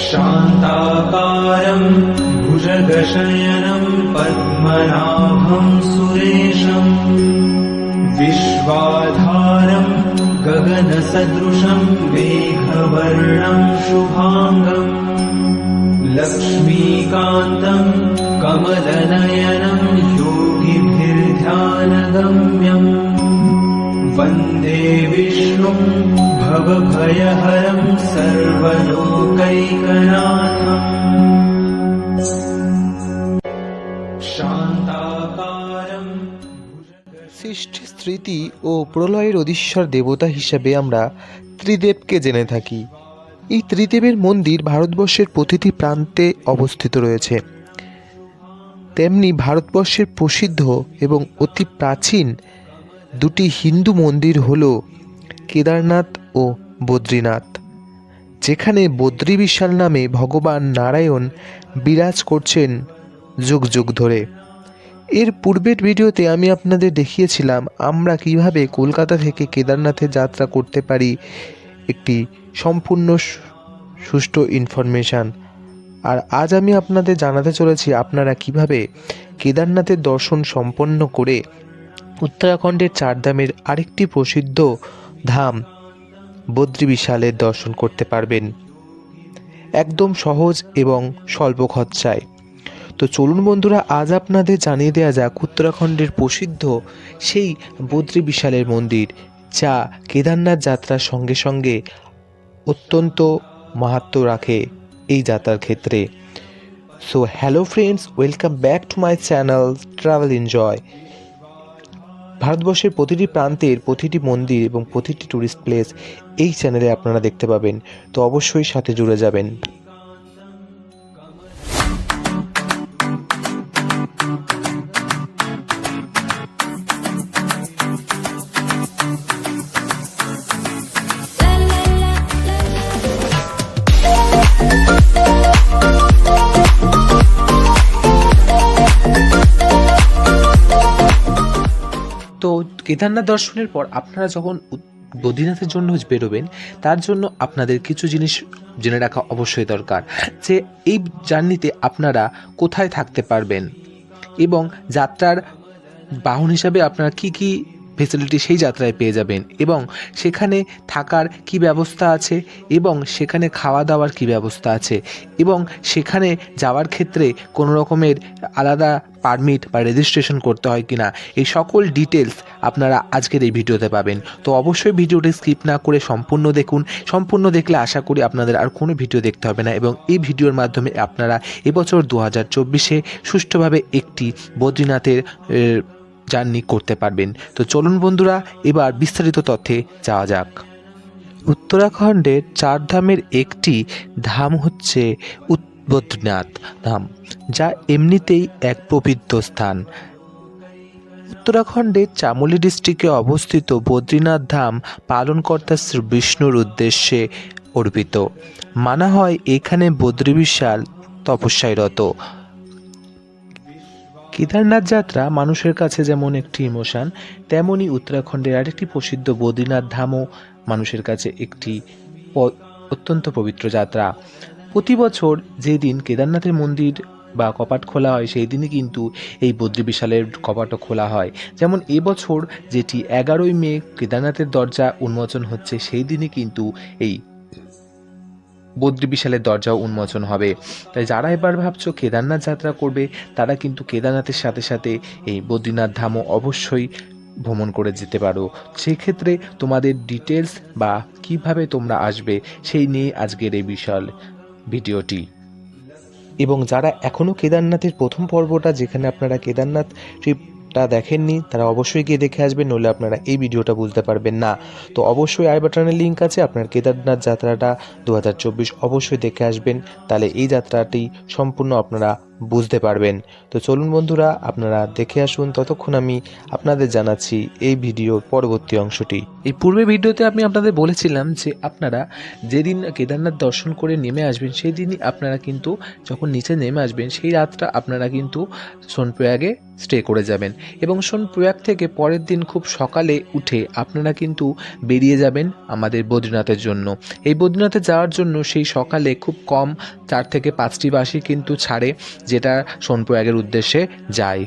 शान्ताकारम् भुजगशयनम् पद्मनाभम् सुरेशम् विश्वाधारम् गगनसदृशम् मेघवर्णम् शुभाङ्गम् लक्ष्मीकान्तम् कमलनयनम् योगिभिर्ध्यानगम्यम् वन्दे विष्णुम् भवभयहरम् सर्वलोकैकनाथम् शान्ताकारम् সৃষ্টি স্মৃতি ও প্রলয়ের অধীশ্বর দেবতা হিসাবে আমরা ত্রিদেবকে জেনে থাকি এই ত্রিদেবের মন্দির ভারতবর্ষের প্রতিটি প্রান্তে অবস্থিত রয়েছে তেমনি ভারতবর্ষের প্রসিদ্ধ এবং অতি প্রাচীন দুটি হিন্দু মন্দির হল কেদারনাথ ও বদ্রীনাথ। যেখানে বদ্রী বিশাল নামে ভগবান নারায়ণ বিরাজ করছেন যুগ যুগ ধরে। এর পূর্বের ভিডিওতে আমি আপনাদের দেখিয়েছিলাম আমরা কীভাবে কলকাতা থেকে কেদারনাথে যাত্রা করতে পারি একটি সম্পূর্ণ সুষ্ঠু ইনফরমেশান আর আজ আমি আপনাদের জানাতে চলেছি আপনারা কীভাবে কেদারনাথের দর্শন সম্পন্ন করে উত্তরাখণ্ডের চারধামের আরেকটি প্রসিদ্ধ ধাম বদ্রী বিশালের দর্শন করতে পারবেন। একদম সহজ এবং স্বল্প খরচায় তো চলুন বন্ধুরা, আজ আপনাদের জানিয়ে দেওয়া যাক উত্তরাখণ্ডের প্রসিদ্ধ সেই বদ্রী বিশালের মন্দির, যা কেদারনাথ যাত্রার সঙ্গে সঙ্গে অত্যন্ত মাহাত্ম রাখে এই যাত্রার ক্ষেত্রে। So hello friends welcome back to my channel travel enjoy ভারতবর্ষের প্রতিটি প্রান্তের প্রতিটি মন্দির এবং প্রতিটি ট্যুরিস্ট প্লেস এই চ্যানেলে আপনারা দেখতে পাবেন। তো অবশ্যই সাথে জুড়ে যাবেন। তো কেদারনাথ দর্শনের পর আপনারা যখন বদ্রীনাথের জন্য বেরোবেন, তার জন্য আপনাদের কিছু জিনিস জেনে রাখা অবশ্যই দরকার, যে এই জার্নিতে আপনারা কোথায় থাকতে পারবেন এবং যাত্রার বাহন হিসাবে আপনারা কি কি ফেসিলিটি সেই যাত্রায় পেয়ে যাবেন এবং সেখানে থাকার কি ব্যবস্থা আছে এবং সেখানে খাওয়া দাওয়ার কি ব্যবস্থা আছে এবং সেখানে যাওয়ার ক্ষেত্রে কোনো রকমের আলাদা পারমিট বা রেজিস্ট্রেশন করতে হয় কিনা, এই সকল ডিটেলস আপনারা আজকের এই ভিডিওতে পাবেন। তো অবশ্যই ভিডিওটি স্কিপ না করে সম্পূর্ণ দেখুন। সম্পূর্ণ দেখলে আশা করি আপনাদের আর কোনো ভিডিও দেখতে হবে না এবং এই ভিডিওর মাধ্যমে আপনারা এবছর দু হাজার চব্বিশে সুষ্ঠুভাবে একটি বদ্রীনাথের জার্নি করতে পারবেন। তো চলুন বন্ধুরা, এবার বিস্তারিত তথ্যে যাওয়া যাক। উত্তরাখণ্ডের চার ধামের একটি ধাম হচ্ছে উত- ধাম, যা এমনিতেই এক পবিত্র স্থান। উত্তরাখণ্ডের চামোলি ডিস্ট্রিক্টে অবস্থিত বদ্রীনাথ ধাম পালনকর্তা শ্রী বিষ্ণুর উদ্দেশ্যে অর্পিত। মানা হয় এখানে বদ্রী বিশাল তপস্যায়রত কেদারনাথ যাত্রা মানুষের কাছে যেমন একটি ইমোশন, তেমনি উত্তরাখণ্ডের আরেকটি প্রসিদ্ধ বদ্রীনাথ ধামও মানুষের কাছে একটি অত্যন্ত পবিত্র যাত্রা। প্রতি বছর যেদিন কেদারনাথের মন্দির বা কপাট খোলা হয় সেই দিনই কিন্তু এই বদ্রী বিশালের কপাটও খোলা হয়। যেমন এবছর যেটি এগারোই মে কেদারনাথের দরজা উন্মোচন হচ্ছে সেই দিনই কিন্তু এই বদ্রী বিশালের দরজাও উন্মোচন হবে। তাই যারা এবার ভাবছ কেদারনাথ যাত্রা করবে, তারা কিন্তু কেদারনাথের সাথে সাথে এই বদ্রীনাথ ধামও অবশ্যই ভ্রমণ করে যেতে পারো। সেক্ষেত্রে তোমাদের ডিটেলস বা কীভাবে তোমরা আসবে, সেই নিয়ে আজকের এই বিশাল ভিডিওটি। এবং যারা এখনও কেদারনাথের প্রথম পর্বটা, যেখানে আপনারা কেদারনাথ ট্রিপটা দেখেননি, তারা অবশ্যই গিয়ে দেখে আসবেন, নইলে আপনারা এই ভিডিওটা বুঝতে পারবেন না। তো অবশ্যই আই বাটনের লিঙ্ক আছে, আপনার কেদারনাথ যাত্রাটা দু হাজার চব্বিশ অবশ্যই দেখে আসবেন। তাহলে এই যাত্রাটি সম্পূর্ণ আপনারা বুঝতে পারবেন। তো চলুন বন্ধুরা, আপনারা দেখে আসুন ততক্ষণ আমি আপনাদের জানাচ্ছি এই ভিডিওর পরবর্তী অংশটি। এই পূর্বে ভিডিওতে আমি আপনাদের বলেছিলাম যে আপনারা যেদিন কেদারনাথ দর্শন করে নেমে আসবেন সেই দিনই আপনারা কিন্তু যখন নিচে নেমে আসবেন, সেই রাতটা আপনারা কিন্তু সোনপ্রয়াগে স্টে করে যাবেন। এবং সোনপ্রয়াগ থেকে পরের দিন খুব সকালে উঠে আপনারা কিন্তু বেরিয়ে যাবেন আমাদের বদ্রীনাথের জন্য। এই বদ্রীনাথে যাওয়ার জন্য সেই সকালে খুব কম চার থেকে পাঁচটি বাসই কিন্তু ছাড়ে যেটা সোনপ্রয়াগের উদ্দেশ্যে যায়।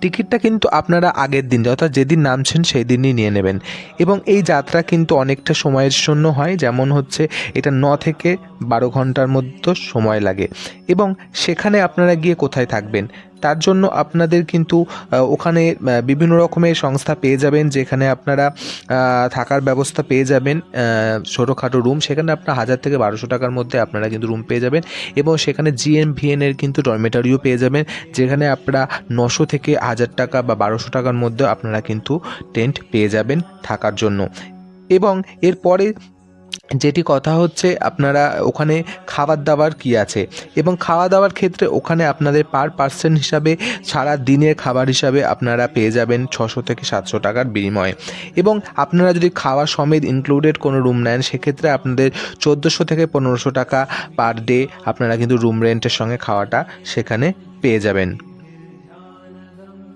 টিকিটটা কিন্তু আপনারা আগের দিন, অর্থাৎ যেদিন নামছেন সেই দিনই নিয়ে নেবেন। এবং এই যাত্রা কিন্তু অনেকটা সময়ের জন্য হয়, যেমন হচ্ছে এটা ন থেকে বারো ঘণ্টার মধ্যে সময় লাগে। এবং সেখানে আপনারা গিয়ে কোথায় থাকবেন? তার জন্য আপনাদের কিন্তু ওখানে বিভিন্ন রকমের সংস্থা পেয়ে যাবেন, যেখানে আপনারা থাকার ব্যবস্থা পেয়ে যাবেন ছোটোখাটো রুম। সেখানে আপনার হাজার থেকে বারোশো টাকার মধ্যে আপনারা কিন্তু রুম পেয়ে যাবেন এবং সেখানে জিএমভিএন এর কিন্তু ডরমেটারিও পেয়ে যাবেন, যেখানে আপনারা নশো থেকে হাজার টাকা বা বারোশো টাকার মধ্যে আপনারা কিন্তু টেন্ট পেয়ে যাবেন থাকার জন্য। এবং এরপরে যেটি কথা হচ্ছে আপনারা ওখানে খাবার দাবার কি আছে? এবং খাওয়া দাওয়ার ক্ষেত্রে ওখানে আপনাদের পার পার্সেন্ট হিসাবে সারা দিনের খাবার হিসাবে আপনারা পেয়ে যাবেন ছশো থেকে সাতশো টাকার বিনিময়ে। এবং আপনারা যদি খাওয়া সমেত ইনক্লুডেড কোনো রুম নেন, সেক্ষেত্রে আপনাদের চোদ্দোশো থেকে পনেরোশো টাকা পার ডে আপনারা কিন্তু রুম রেন্টের সঙ্গে খাওয়াটা সেখানে পেয়ে যাবেন।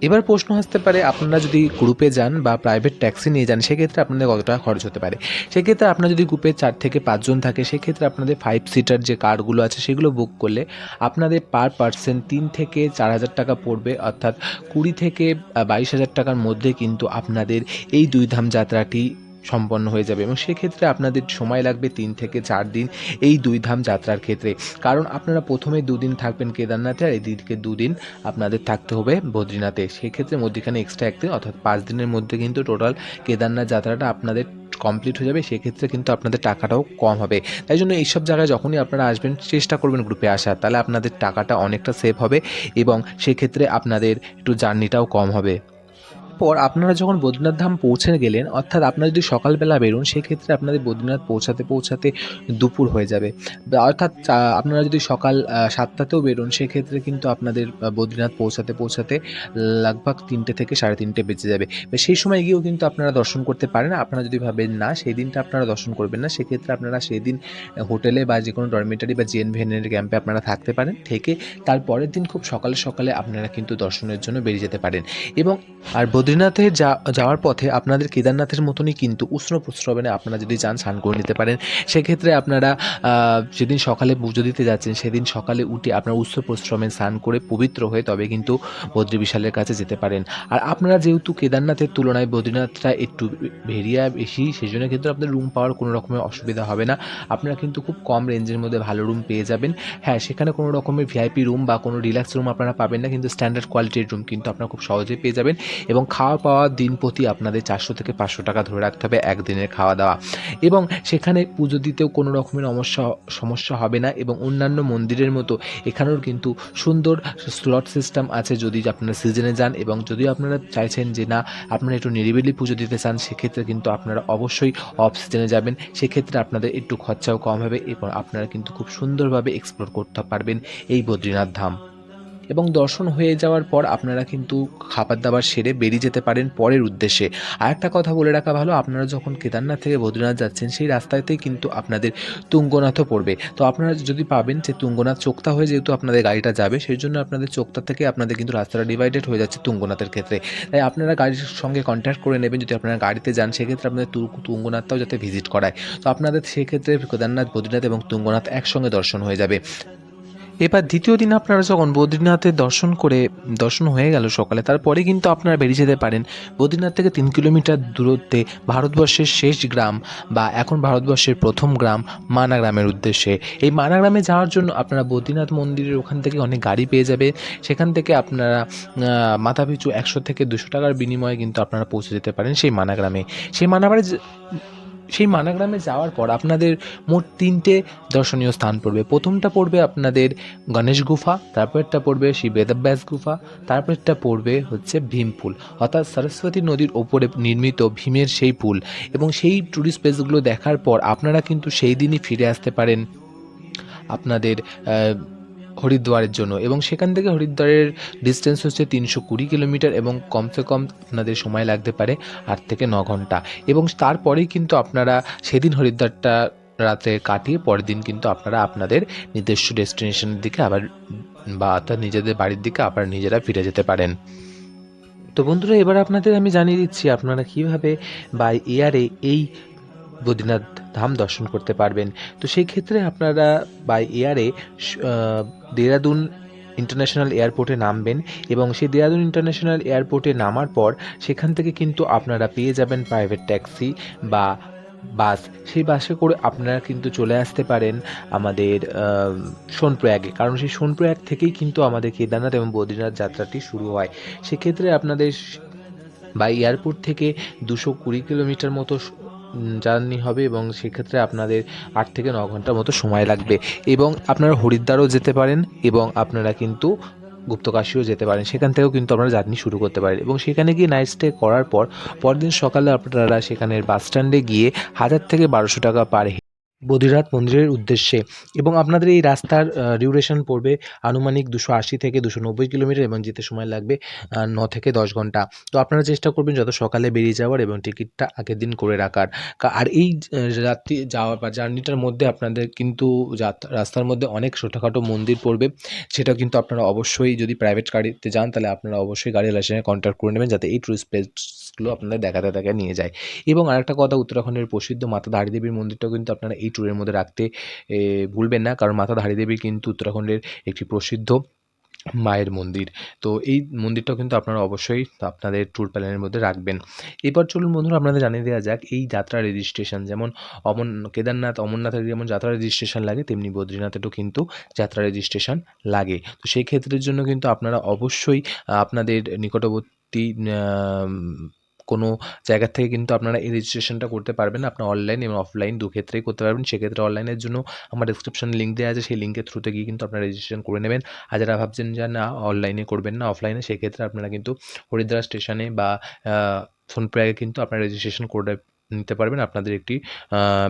এবার প্রশ্ন আসতে পারে, আপনারা যদি গ্রুপে যান বা প্রাইভেট ট্যাক্সি নিয়ে যান, সেক্ষেত্রে আপনাদের কত টাকা খরচ হতে পারে? সেক্ষেত্রে আপনার যদি গ্রুপে চার থেকে পাঁচজন থাকে, সেক্ষেত্রে আপনাদের ফাইভ সিটার যে কারগুলো আছে, সেগুলো বুক করলে আপনাদের পার পার্সন তিন থেকে চার হাজার টাকা পড়বে। অর্থাৎ কুড়ি থেকে বাইশ হাজার টাকার মধ্যে কিন্তু আপনাদের এই দুই ধাম যাত্রাটি সম্পন্ন হয়ে যাবে এবং সেক্ষেত্রে আপনাদের সময় লাগবে তিন থেকে চার দিন এই দুই ধাম যাত্রার ক্ষেত্রে। কারণ আপনারা প্রথমে দুদিন থাকবেন কেদারনাথে আর এদিকে দুদিন আপনাদের থাকতে হবে বদ্রীনাথে। সেক্ষেত্রে মধ্যখানে এক্সট্রা একদিন অর্থাৎ পাঁচ দিনের মধ্যে কিন্তু টোটাল কেদারনাথ যাত্রাটা আপনাদের কমপ্লিট হয়ে যাবে। সেক্ষেত্রে কিন্তু আপনাদের টাকাটাও কম হবে। তাই জন্য এইসব জায়গায় যখনই আপনারা আসবেন, চেষ্টা করবেন গ্রুপে আসার তাহলে আপনাদের টাকাটা অনেকটা সেভ হবে এবং সেক্ষেত্রে আপনাদের একটু জার্নিটাও কম হবে। পর আপনারা যখন বদ্রীনাথ ধাম পৌঁছে গেলেন, অর্থাৎ আপনারা যদি সকালবেলা বেরোন, সেক্ষেত্রে আপনাদের বদ্রীনাথ পৌঁছাতে পৌঁছাতে দুপুর হয়ে যাবে। অর্থাৎ আপনারা যদি সকাল সাতটাতেও বেরোন, সেক্ষেত্রে কিন্তু আপনাদের বদ্রীনাথ পৌঁছাতে পৌঁছাতে লাগভাগ তিনটে থেকে সাড়ে তিনটে বেজে যাবে। সেই সময় গিয়েও কিন্তু আপনারা দর্শন করতে পারেন। আপনারা যদি ভাবেন না, সেই দিনটা আপনারা দর্শন করবেন না, সেক্ষেত্রে আপনারা সেই দিন হোটেলে বা যে কোনো ডরমিটারি বা জিএন ভেনের ক্যাম্পে আপনারা থাকতে পারেন, থেকে তার পরের দিন খুব সকালে সকালে আপনারা কিন্তু দর্শনের জন্য বেরিয়ে যেতে পারেন। এবং, আর বদ্রীনাথে যা, যাওয়ার পথে আপনাদের কেদারনাথের মতনই কিন্তু উষ্ণ প্রস্রবণে আপনারা যদি যান, স্নান করে নিতে পারেন। সেক্ষেত্রে আপনারা যেদিন সকালে পুজো দিতে যাচ্ছেন, সেদিন সকালে উঠে আপনারা উষ্ণ পরিশ্রমে স্নান করে পবিত্র হয়ে তবে কিন্তু বদ্রী বিশালের কাছে যেতে পারেন। আর আপনারা যেহেতু কেদারনাথের তুলনায় বদ্রীনাথটা একটু ভেরিয়া বেশি সেই জন্য কিন্তু আপনার রুম পাওয়ার কোনো রকমের অসুবিধা হবে না। আপনারা কিন্তু খুব কম রেঞ্জের মধ্যে ভালো রুম পেয়ে যাবেন। হ্যাঁ সেখানে কোনো রকমের ভিআইপি রুম বা কোনো রিল্যাক্স রুম আপনারা পাবেন না, কিন্তু স্ট্যান্ডার্ড কোয়ালিটির রুম কিন্তু আপনারা খুব সহজেই পেয়ে যাবেন। এবং খাওয়া পাওয়া দিন প্রতি আপনাদের চারশো থেকে পাঁচশো টাকা ধরে রাখতে হবে একদিনের খাওয়া দাওয়া এবং সেখানে পুজো দিতেও কোনো রকমের সমস্যা সমস্যা হবে না এবং অন্যান্য মন্দিরের মতো এখানেও কিন্তু সুন্দর স্লট সিস্টেম আছে যদি আপনারা সিজনে যান এবং যদি আপনারা চাইছেন যে না, আপনারা একটু নিরিবিলি পুজো দিতে চান, সেক্ষেত্রে কিন্তু আপনারা অবশ্যই অফ সিজনে যাবেন। সেক্ষেত্রে আপনাদের একটু খরচাও কম হবে এবং আপনারা কিন্তু খুব সুন্দরভাবে এক্সপ্লোর করতে পারবেন এই বদ্রীনাথ ধাম। এবং দর্শন হয়ে যাওয়ার পর আপনারা কিন্তু খাবার দাবার সেরে বেরিয়ে যেতে পারেন পরের উদ্দেশ্যে। আর একটা কথা বলে রাখা ভালো, আপনারা যখন কেদারনাথ থেকে বদ্রীনাথ যাচ্ছেন, সেই রাস্তাতেই কিন্তু আপনাদের তুঙ্গনাথও পড়বে। তো আপনারা যদি পাবেন যে তুঙ্গনাথ চোক্তা হয়ে যেহেতু আপনাদের গাড়িটা যাবে, সেই জন্য আপনাদের চোক্তা থেকে আপনাদের কিন্তু রাস্তাটা ডিভাইডেড হয়ে যাচ্ছে তুঙ্গনাথের ক্ষেত্রে। তাই আপনারা গাড়ির সঙ্গে কন্ট্যাক্ট করে নেবেন, যদি আপনারা গাড়িতে যান, সেক্ষেত্রে আপনাদের তুঙ্গনাথটাও যাতে ভিজিট করায়। তো আপনাদের সেক্ষেত্রে কেদারনাথ, বদ্রীনাথ এবং তুঙ্গনাথ একসঙ্গে দর্শন হয়ে যাবে। এবার দ্বিতীয় দিন আপনারা যখন বদ্রীনাথের দর্শন করে দর্শন হয়ে গেল সকালে, তারপরে কিন্তু আপনারা বেরিয়ে যেতে পারেন বদ্রীনাথ থেকে তিন কিলোমিটার দূরত্বে ভারতবর্ষের শেষ গ্রাম বা এখন ভারতবর্ষের প্রথম গ্রাম মানা গ্রামের উদ্দেশ্যে। এই মানা গ্রামে যাওয়ার জন্য আপনারা বদ্রীনাথ মন্দিরের ওখান থেকে অনেক গাড়ি পেয়ে যাবে। সেখান থেকে আপনারা মাথাপিছু একশো থেকে দুশো টাকার বিনিময়ে কিন্তু আপনারা পৌঁছে যেতে পারেন সেই মানা গ্রামে। সেই মানাবাড়ি সেই মানাগ্রামে যাওয়ার পর আপনাদের মোট তিনটে দর্শনীয় স্থান পড়বে। প্রথমটা পড়বে আপনাদের গণেশ গুফা তারপরটা পড়বে শ্রী বেদব্যাস গুফা তারপরটা পড়বে হচ্ছে ভীম পুল। অর্থাৎ সরস্বতী নদীর ওপরে নির্মিত ভীমের সেই পুল। এবং সেই ট্যুরিস্ট প্লেসগুলো দেখার পর আপনারা কিন্তু সেই দিনই ফিরে আসতে পারেন। আপনাদের হরিদ্বারের জন্য। এবং সেখান থেকে হরিদ্বারের ডিস্টেন্স হচ্ছে তিনশো কুড়ি কিলোমিটার এবং কমসে কম আপনাদের সময় লাগতে পারে আট থেকে ন ঘণ্টা। এবং তারপরেই কিন্তু আপনারা সেদিন হরিদ্বারটা রাতে কাটিয়ে পরের দিন কিন্তু আপনারা আপনাদের নিজস্ব ডেস্টিনেশনের দিকে আবার বা অর্থাৎ নিজেদের বাড়ির দিকে আবার নিজেরা ফিরে যেতে পারেন। তো বন্ধুরা, এবার আপনাদের আমি জানিয়ে দিচ্ছি আপনারা কীভাবে বাই এয়ারে এই বদ্রীনাথ ধাম দর্শন করতে পারবেন। তো সেই ক্ষেত্রে আপনারা বাই এয়ারে দেরাদুন ইন্টারন্যাশনাল এয়ারপোর্টে নামবেন এবং সেই দেরাদুন ইন্টারন্যাশনাল এয়ারপোর্টে নামার পর সেখান থেকে কিন্তু আপনারা পেয়ে যাবেন প্রাইভেট ট্যাক্সি বা বাস সেই বাসে করে আপনারা কিন্তু চলে আসতে পারেন আমাদের সোনপ্রয়াগে। কারণ সেই সোনপ্রয়াগ থেকেই কিন্তু আমাদের কেদারনাথ এবং বদ্রীনাথ যাত্রাটি শুরু হয়। সেক্ষেত্রে আপনাদের বা এয়ারপোর্ট থেকে দুশো কুড়ি কিলোমিটার মতো জার্নি হবে এবং সেক্ষেত্রে আপনাদের আট থেকে ন ঘণ্টার মতো সময় লাগবে। এবং আপনারা হরিদ্বারও যেতে পারেন এবং আপনারা কিন্তু গুপ্তকাশীও যেতে পারেন। সেখান থেকেও কিন্তু আপনারা জার্নি শুরু করতে পারেন এবং সেখানে গিয়ে নাইট স্টে করার পর, পরদিন সকালে আপনারা সেখানের বাস স্ট্যান্ডে গিয়ে হাজার থেকে বারোশো টাকা পার বদ্রীনাথ মন্দিরের উদ্দেশ্যে। এবং আপনাদের এই রাস্তার ডিউরেশন পড়বে আনুমানিক দুশো আশি থেকে দুশো নব্বই কিলোমিটার এবং যেতে সময় লাগবে ন থেকে দশ ঘণ্টা। তো আপনারা চেষ্টা করবেন যত সকালে বেরিয়ে যাওয়ার এবং টিকিটটা আগের দিন করে রাখার। আর এই রাত্রি যাওয়ার বা জার্নিটার মধ্যে আপনাদের কিন্তু রাস্তার মধ্যে অনেক ছোটোখাটো মন্দির পড়বে। সেটা কিন্তু আপনারা অবশ্যই যদি প্রাইভেট গাড়িতে যান, তাহলে আপনারা অবশ্যই গাড়ি লাইসেন্সে কন্ট্যাক্ট করে নেবেন, যাতে এই টুরিস্ট প্লেসগুলো আপনাদের দেখাতে দেখা নিয়ে যায়। এবং আরেকটা কথা, উত্তরাখণ্ডের প্রসিদ্ধ মাতা ধারী দেবীর মন্দিরটাও কিন্তু আপনারা এই ট্যুরের মধ্যে রাখতে ভুলবেন না। কারণ মাতা ধারী দেবী কিন্তু উত্তরাখণ্ডের একটি প্রসিদ্ধ মায়ের মন্দির। তো এই মন্দিরটাও কিন্তু আপনারা অবশ্যই আপনাদের ট্যুর প্ল্যানের মধ্যে রাখবেন। এবার চলুন বন্ধুরা, আপনাদের জানিয়ে দেওয়া যাক, এই যাত্রা রেজিস্ট্রেশন যেমন অমন, কেদারনাথ, অমরনাথের যেমন যাত্রা রেজিস্ট্রেশন লাগে, তেমনি বদ্রীনাথেরও কিন্তু যাত্রা রেজিস্ট্রেশন লাগে। তো সেই ক্ষেত্রের জন্য কিন্তু আপনারা অবশ্যই, আপনাদের নিকটবর্তী কোনো জায়গার থেকে কিন্তু আপনারা এই রেজিস্ট্রেশনটা করতে পারবেন। আপনার অনলাইন এবং অফলাইন দু ক্ষেত্রেই করতে পারবেন। সেক্ষেত্রে অনলাইনের জন্য আমার ডিসক্রিপশনে লিঙ্ক দেওয়া আছে। সেই লিঙ্কের থ্রুতে গিয়ে কিন্তু আপনারা রেজিস্ট্রেশন করে নেবেন। আর যারা ভাবছেন যে না অনলাইনে করবেন না অফলাইনে সেক্ষেত্রে আপনারা কিন্তু হরিদ্বার স্টেশনে বা সোনপ্রয়াগে কিন্তু আপনারা রেজিস্ট্রেশন করে নিতে পারবেন। আপনাদের একটি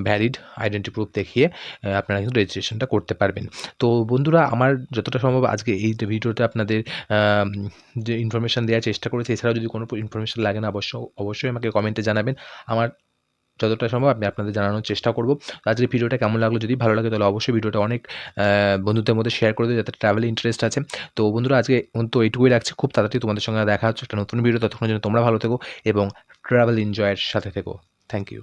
ভ্যালিড আইডেন্টি প্রুফ দেখিয়ে আপনারা কিন্তু রেজিস্ট্রেশনটা করতে পারবেন। তো বন্ধুরা, আমার যতটা সম্ভব আজকে এই ভিডিওতে আপনাদের যে ইনফরমেশান দেওয়ার চেষ্টা করেছি, এছাড়াও যদি কোনো ইনফরমেশান লাগে না, অবশ্য, অবশ্যই আমাকে কমেন্টে জানাবেন। আমার যতটা সম্ভব আমি আপনাদের জানানোর চেষ্টা করব। আজকের ভিডিওটা কেমন লাগল? যদি ভালো লাগে, তাহলে অবশ্যই ভিডিওটা অনেক বন্ধুদের মধ্যে শেয়ার করে দিও, যাতে ট্রাভেলে ইন্টারেস্ট আছে। তো বন্ধুরা, আজকে তো এইটুকুই রাখছি। খুব তাড়াতাড়ি তোমাদের সঙ্গে দেখা হচ্ছে। একটা নতুন ভিডিও ততক্ষণের জন্য তোমরা ভালো থেকো এবং ট্রাভেল এনজয়ের সাথে থেকো। Thank you